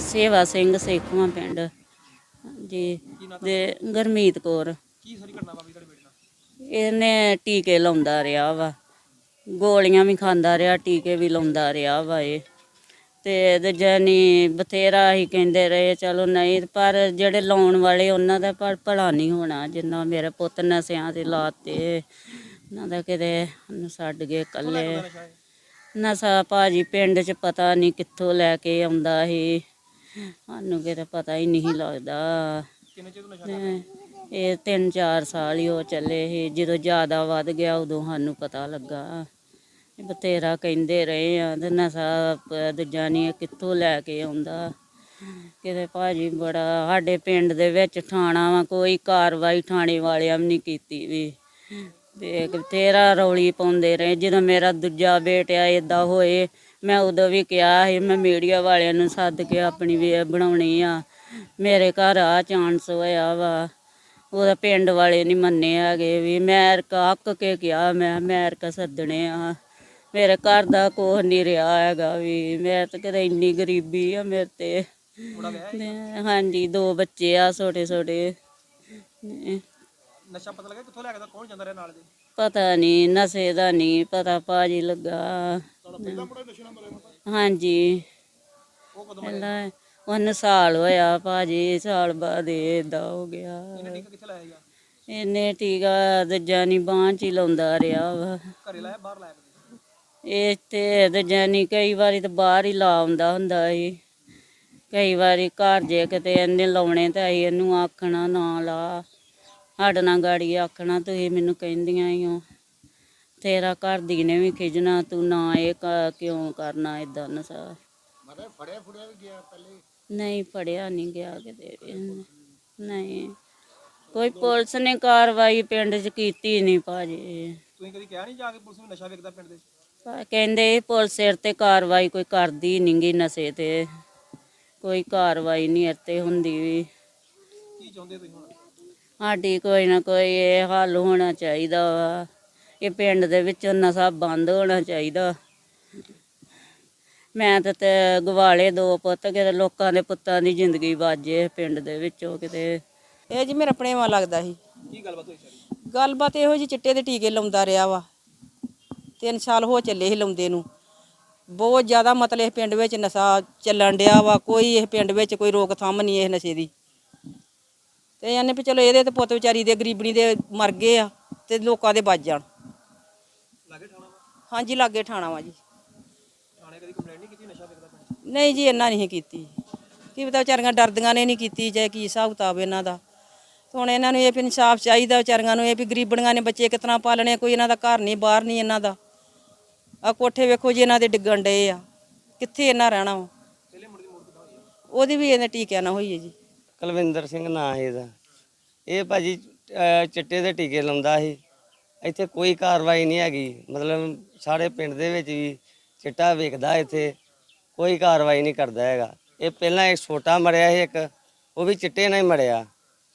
ਸੇਵਾ ਸਿੰਘ ਸੇਖਵਾਂ ਪਿੰਡ। ਜੀ ਦੇ ਗਰਮੀਤ ਕੌਰ। ਕੀ ਸਾਰੀ ਘਟਨਾ ਵਾਪਰੀ ਤੁਹਾਡੇ ਬੇਟੇ ਇਹਨੇ ਟੀਕੇ ਲਾਉਂਦਾ ਰਿਹਾ ਵਾ। ਗੋਲੀਆਂ ਵੀ ਖਾਂਦਾ ਰਿਹਾ ਟੀਕੇ ਵੀ ਲਾਉਂਦਾ ਰਿਹਾ ਵਾ ਇਹ। ਤੇ ਦੂਜਾ ਬਥੇਰਾ ਹੀ ਕਹਿੰਦੇ ਰਹੇ ਚਲੋ ਨਹੀਂ ਪਰ ਜਿਹੜੇ ਲਾਉਣ ਵਾਲੇ ਉਹਨਾਂ ਦਾ ਪਰ ਭਲਾ ਨਹੀਂ ਹੋਣਾ ਜਿੰਨਾ ਮੇਰੇ ਪੁੱਤ ਨਸਿਆਂ ਤੇ ਲਾਤੇ। ਉਹਨਾਂ ਦਾ ਕਿਤੇ ਛੱਡ ਗਏ ਹੈ ਨਸ਼ਾ ਭਾਜੀ ਪਿੰਡ 'ਚ ਪਤਾ ਨਹੀਂ ਕਿੱਥੋਂ ਲੈ ਕੇ ਆਉਂਦਾ ਸੀ। ਸਾਨੂੰ ਕਿਤੇ ਪਤਾ ਹੀ ਨਹੀਂ ਲੱਗਦਾ। ਕਿੰਨੇ ਚਿਰ ਨਸ਼ਾ ਇਹ ਤਿੰਨ ਚਾਰ ਸਾਲ ਹੀ ਹੋ ਚੱਲੇ ਸੀ। ਜਦੋਂ ਜ਼ਿਆਦਾ ਵੱਧ ਗਿਆ ਉਦੋਂ ਸਾਨੂੰ ਪਤਾ ਲੱਗਾ। ਬਥੇਰਾ ਕਹਿੰਦੇ ਰਹੇ ਆ ਤੇ ਨਸ਼ਾ ਦੂਜਾ ਨਹੀਂ ਕਿੱਥੋਂ ਲੈ ਕੇ ਆਉਂਦਾ। ਕਿਤੇ ਭਾਜੀ ਬੜਾ ਸਾਡੇ ਪਿੰਡ ਦੇ ਵਿੱਚ ਥਾਣਾ ਵਾ ਕੋਈ ਕਾਰਵਾਈ ਥਾਣੇ ਵਾਲਿਆਂ ਵੀ ਨਹੀਂ ਕੀਤੀ ਵੀ। ਤੇ ਬਥੇਰਾ ਰੌਲੀ ਪਾਉਂਦੇ ਰਹੇ। ਜਦੋਂ ਮੇਰਾ ਦੂਜਾ ਬੇਟਾ ਇਦਾਂ ਹੋਏ ਮੈਂ ਉਦੋਂ ਵੀ ਕਿਹਾ ਸੀ ਮੈਂ ਮੀਡੀਆ ਵਾਲਿਆਂ ਨੂੰ ਸੱਦ ਕੇ ਆਪਣੀ ਵੀ ਬਣਾਉਣੀ ਆ। ਮੇਰੇ ਘਰ ਆ ਚਾਂਸ ਹੋਇਆ ਵਾ। ਉਹਦਾ ਪਿੰਡ ਵਾਲੇ ਨਹੀਂ ਮੰਨੇ ਹੈਗੇ ਵੀ ਮੈਂ ਅੱਕ ਕੇ ਕਿਹਾ ਮੈਂ ਅਮਰੀਕਾ ਸੱਦਣੇ ਆ। ਮੇਰੇ ਘਰ ਦਾ ਕੁਛ ਨਹੀਂ ਰਿਹਾ ਹੈਗਾ ਵੀ ਮੈਂ ਤਾਂ ਕਿਤੇ ਇੰਨੀ ਗਰੀਬੀ ਆ ਮੇਰੇ ਤੇ। ਹਾਂਜੀ ਦੋ ਬੱਚੇ ਆ ਛੋਟੇ ਛੋਟੇ ਨਸ਼ਾ ਪਤਾ ਲੱਗਾ ਕਿੱਥੋਂ ਲੈ ਕੇ ਆਉਂਦਾ ਕੌਣ ਜਾਂਦਾ ਰਿਹਾ ਨਾਲ ਦੇ ਪਤਾ ਨਹੀਂ ਨਸ਼ੇ ਦਾ ਨਹੀਂ ਪਤਾ ਭਾਜੀ ਲੱਗਾ। ਹਾਂਜੀ। ਉਹ ਕਦੋਂ ਪਹਿਲਾਂ ਉਹਨੂੰ ਸਾਲ ਹੋਇਆ ਭਾਜੀ ਸਾਲ ਬਾਅਦ ਏਦਾਂ ਹੋ ਗਿਆ। ਇਹਨੇ ਟੀਕਾ ਕਿੱਥੇ ਲਾਇਆ ਸੀਗਾ? ਇਹਨੇ ਟੀਕਾ ਦੂਜਾ ਨਹੀਂ ਬਾਂਹ ਚ ਹੀ ਲਾਉਂਦਾ ਰਿਹਾ ਵਾ। ਘਰੇ ਲਾਇਆ ਬਾਹਰ ਲਾਇਆ ਕਦੇ? ਇਹ ਤੇ ਦੂਜਾ ਨਹੀਂ ਕਈ ਵਾਰੀ ਤਾਂ ਬਾਹਰ ਹੀ ਲਾ ਆਉਂਦਾ ਹੁੰਦਾ ਸੀ। ਕਈ ਵਾਰੀ ਘਰ ਜੇ ਕਿਤੇ ਇਹਨੇ ਲਾਉਣੇ ਤਾਂ ਇਹਨੂੰ ਆਖਣਾ ਨਾ ਲਾ। ਸਾਡੇ ਨਾਲ ਗਾੜੀ ਆਖਣਾ ਤੁਸੀਂ ਮੈਨੂੰ ਕਹਿੰਦੀਆਂ ਹੀ ਹੋ ਤੇਰਾ ਘਰ ਦੀ ਨੇ ਵੀ ਖਿਜਣਾ ਤੂੰ ਨਾ ਇਹ ਕ- ਕਿਉਂ ਕਰਨਾ ਇਦਾਂ ਨਸਾ ਨਹੀਂ ਫੜਿਆ ਨਹੀਂ ਗਿਆ ਕਿਤੇ ਵੀ ਇਹਨੇ। ਨਹੀਂ। ਕੋਈ ਪੁਲਿਸ ਨੇ ਕਾਰਵਾਈ ਪਿੰਡ 'ਚ ਕੀਤੀ ਨਹੀਂ ਭਾਜੀ। ਤੁਸੀਂ ਕਦੀ ਕਿਹਾ ਨਹੀਂ ਜਾ ਕੇ ਪੁਲਿਸ ਨੂੰ ਨਸ਼ਾ ਵੇਚਦਾ ਪਿੰਡ ਦੇ ਪਰ ਕਹਿੰਦੇ ਪੁਲਿਸ ਸਿਰ ਤੇ ਕਾਰਵਾਈ ਕੋਈ ਕਰਦੀ ਨੀ ਗੀ ਨਸ਼ੇ ਤੇ। ਕੋਈ ਕਾਰਵਾਈ ਨਹੀਂ ਇੱਥੇ ਹੁੰਦੀ ਵੀ। ਕੀ ਚਾਹੁੰਦੇ ਤੁਸੀਂ ਹੁਣ? ਸਾਡੀ ਕੋਈ ਨਾ ਕੋਈ ਇਹ ਹੱਲ ਹੋਣਾ ਚਾਹੀਦਾ ਵਾ। ਇਹ ਪਿੰਡ ਦੇ ਵਿੱਚੋਂ ਨਸ਼ਾ ਬੰਦ ਹੋਣਾ ਚਾਹੀਦਾ। ਮੈਂ ਤਾਂ ਤੇ ਗਵਾਲੇ ਦੋ ਪੁੱਤ ਕਿਤੇ ਲੋਕਾਂ ਦੇ ਪੁੱਤਾਂ ਦੀ ਜ਼ਿੰਦਗੀ ਬਾਜੇ ਪਿੰਡ ਦੇ ਵਿੱਚੋਂ ਕਿਤੇ। ਇਹ ਜੀ ਮੇਰਾ ਪ੍ਰੇਮਾ ਲੱਗਦਾ ਸੀ। ਕੀ ਗੱਲਬਾਤ ਹੋਈ ਸਾਰੀ? ਗੱਲਬਾਤ ਇਹੋ ਜੀ ਚਿੱਟੇ ਦੇ ਟੀਕੇ ਲਾਉਂਦਾ ਰਿਹਾ ਵਾ। ਤਿੰਨ ਸਾਲ ਹੋ ਚੱਲੇ ਸੀ ਲਾਉਂਦੇ ਨੂੰ। ਬਹੁਤ ਜ਼ਿਆਦਾ ਮਤਲਬ ਇਹ ਪਿੰਡ ਵਿੱਚ ਨਸ਼ਾ ਚੱਲਣ ਡਿਆ ਵਾ। ਕੋਈ ਇਹ ਪਿੰਡ ਵਿੱਚ ਕੋਈ ਰੋਕਥਾਮ ਨਹੀਂ ਇਹ ਨਸ਼ੇ ਦੀ। ਤੇ ਇਹਨੇ ਵੀ ਚਲੋ ਇਹਦੇ ਤੇ ਪੁੱਤ ਵਿਚਾਰੀ ਦੇ ਗਰੀਬਣੀ ਦੇ ਮਰ ਗਏ ਆ ਤੇ ਲੋਕਾਂ ਦੇ ਬਚ ਜਾਣ। ਲਾਗੇ ਠਾਣਾ ਹਾਂਜੀ ਲਾਗੇ ਠਾਣਾ ਵਾ ਜੀ। ਥਾਣੇ ਕਦੀ ਕੰਪਲੇਂਟ ਨਹੀਂ ਕੀਤੀ ਨਸ਼ਾ ਵੇਚਦਾ ਪਿੰਡ? ਨਹੀਂ ਜੀ ਇਹਨਾਂ ਨਹੀਂ ਕੀਤੀ। ਕੀ ਪਤਾ ਵਿਚਾਰੀਆਂ ਡਰਦੀਆਂ ਨੇ ਨਹੀਂ ਕੀਤੀ ਚਾਹੇ ਕੀ ਹਿਸਾਬ ਕਿਤਾਬ ਇਹਨਾਂ ਦਾ। ਹੁਣ ਇਹਨਾਂ ਨੂੰ ਇਹ ਵੀ ਇਨਸਾਫ ਚਾਹੀਦਾ ਵਿਚਾਰੀਆਂ ਨੂੰ ਇਹ ਵੀ ਗਰੀਬਣੀਆਂ ਨੇ ਬੱਚੇ ਕਿਤਨਾ ਪਾਲਣੇ ਕੋਈ ਇਹਨਾਂ ਦਾ ਘਰ ਨਹੀਂ ਬਾਹਰ ਨਹੀਂ ਇਹਨਾਂ ਦਾ। ਆ ਕੋਠੇ ਵੇਖੋ ਜੀ ਇਹਨਾਂ ਦੇ ਡਿੱਗਣ ਡਏ ਆ। ਕਿੱਥੇ ਇਹਨਾਂ ਰਹਿਣਾ ਵਾ? ਉਹਦੀ ਵੀ ਇਹਨੇ ਟੀਕਿਆਂ ਨਾਲ ਹੋਈ ਹੈ ਜੀ। ਕੁਲਵਿੰਦਰ ਸਿੰਘ ਨਾਂ ਹੈ ਇਹਦਾ। ਇਹ ਭਾਜੀ ਅਹ, ਚਿੱਟੇ ਦੇ ਟੀਕੇ ਲਾਉਂਦਾ ਸੀ। ਇੱਥੇ ਕੋਈ ਕਾਰਵਾਈ ਨਹੀਂ ਹੈਗੀ। ਮਤਲਬ ਸਾਡੇ ਪਿੰਡ ਦੇ ਵਿੱਚ ਵੀ ਚਿੱਟਾ ਵਿਕਦਾ ਇੱਥੇ। ਕੋਈ ਕਾਰਵਾਈ ਨਹੀਂ ਕਰਦਾ ਹੈਗਾ। ਇਹ ਪਹਿਲਾਂ ਇੱਕ ਛੋਟਾ ਮਰਿਆ ਸੀ ਇੱਕ ਉਹ ਵੀ ਚਿੱਟੇ ਨਾਲ ਹੀ ਮਰਿਆ।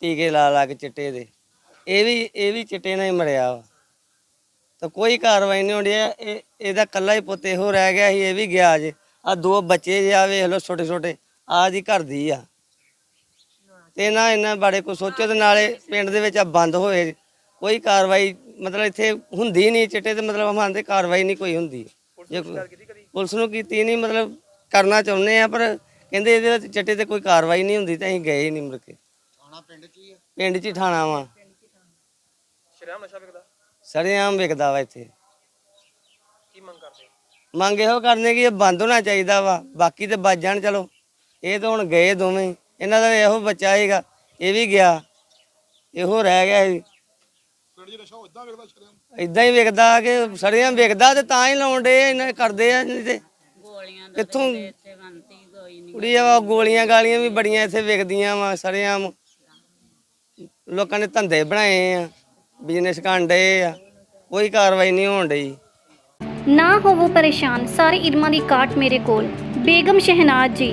ਟੀਕੇ ਲਾ ਲਾ ਕੇ ਚਿੱਟੇ ਦੇ। ਇਹ ਵੀ ਇਹ ਵੀ ਚਿੱਟੇ ਨਾਲ ਹੀ ਮਰਿਆ ਵਾ। ਤਾਂ ਕੋਈ ਕਾਰਵਾਈ ਨਹੀਂ ਹੁੰਦੀ। ਇਹ ਇਹਦਾ ਕੱਲਾ ਹੀ ਪੁੱਤ ਇਹੋ ਰਹਿ ਗਿਆ ਸੀ। ਇਹ ਵੀ ਗਿਆ ਜੇ। ਆ ਦੋ ਬੱਚੇ ਜੇ ਆ ਵੇਖ ਲਓ ਛੋਟੇ ਛੋਟੇ ਆ ਦੀ ਘਰ ਦੀ ਆ। ਤੇ ਨਾ ਇਹਨਾਂ ਬਾਰੇ ਕੋਈ ਸੋਚੋ ਤੇ ਨਾਲੇ ਪਿੰਡ ਦੇ ਵਿੱਚ ਆ ਬੰਦ ਹੋਏ। ਕੋਈ ਕਾਰਵਾਈ ਮਤਲਬ ਇੱਥੇ ਹੁੰਦੀ ਨਹੀਂ ਚਿੱਟੇ ਤੇ ਮਤਲਬ ਹਮਾਂਦੇ ਕਾਰਵਾਈ ਨਹੀਂ ਕੋਈ ਹੁੰਦੀ। ਜੇ ਕੋਈ- ਪੁਲਿਸ ਨੂੰ ਕੀਤੀ ਨਹੀਂ ਮਤਲਬ ਕਰਨਾ ਚਾਹੁੰਦੇ ਆ ਪਰ ਕਹਿੰਦੇ ਇਹਦੇ ਵਿੱਚ ਚਿੱਟੇ ਤੇ ਕੋਈ ਕਾਰਵਾਈ ਨਹੀਂ ਹੁੰਦੀ ਤਾਂ ਅਸੀਂ ਗਏ ਹੀ ਨਹੀਂ ਮੁੜ ਕੇ। ਥਾਣਾ ਪਿੰਡ 'ਚ ਹੀ ਆ? ਪਿੰਡ 'ਚ ਹੀ ਥਾਣਾ ਵਾ। ਸ਼ਰੇਆਮ ਨਸ਼ਾ ਵੇਚਦਾ ਸਰੇਆਮ ਵਿਕਦਾ ਵਾ ਇੱਥੇ। ਕੀ ਮੰਗ ਕਰਦੇ ਮੰਗ ਇਹੋ ਕਰਨੇ ਕਿ ਇਹ ਬੰਦ ਹੋਣਾ ਚਾਹੀਦਾ ਵਾ ਬਾਕੀ ਤੇ ਬਚ ਜਾਣ ਚਲੋ। ਇਹ ਤਾਂ ਹੁਣ ਗਏ ਦੋਵੇਂ। ਇਹਨਾਂ ਦਾ ਇਹੋ ਬੱਚਾ ਸੀਗਾ ਇਹ ਵੀ ਗਿਆ ਇਹੋ ਰਹਿ ਗਿਆ ਸੀ ਇਦਾਂ ਹੀ ਵਿਕਦਾ ਕਿ ਸੜੀਆਂ ਵਿਕਦਾ ਤੇ ਤਾਂ ਹੀ ਲਾਉਂਦੇ ਇਹਨਾਂ ਕਰਦੇ ਆ ਨਹੀਂ ਤੇ। ਗੋਲੀਆਂ ਦਾ ਕਿੱਥੋਂ? ਇੱਥੇ ਵੰਤੀ ਕੋਈ ਨਹੀਂ। ਕੁੜੀ ਆ ਗੋਲੀਆਂ ਗਾਲੀਆਂ ਵੀ ਬੜੀਆਂ ਇੱਥੇ ਵਿਕਦੀਆਂ ਵਾ ਸੜੀਆਂ ਲੋਕਾਂ ਨੇ ਧੰਦੇ ਬਣਾਏ ਆ ਬਿਜ਼ਨਸ ਕਾਂਡੇ ਆ ਕੋਈ ਕਾਰਵਾਈ ਨਹੀਂ ਹੋਣ ਡਈ। ਨਾ ਹੋਵੋ ਪਰੇਸ਼ਾਨ ਸਾਰੇ ਇਲਮਾਂ ਦੀ ਕਾਟ ਮੇਰੇ ਕੋਲ। ਬੇਗਮ ਸ਼ਹਿਨਾਜ਼ ਜੀ।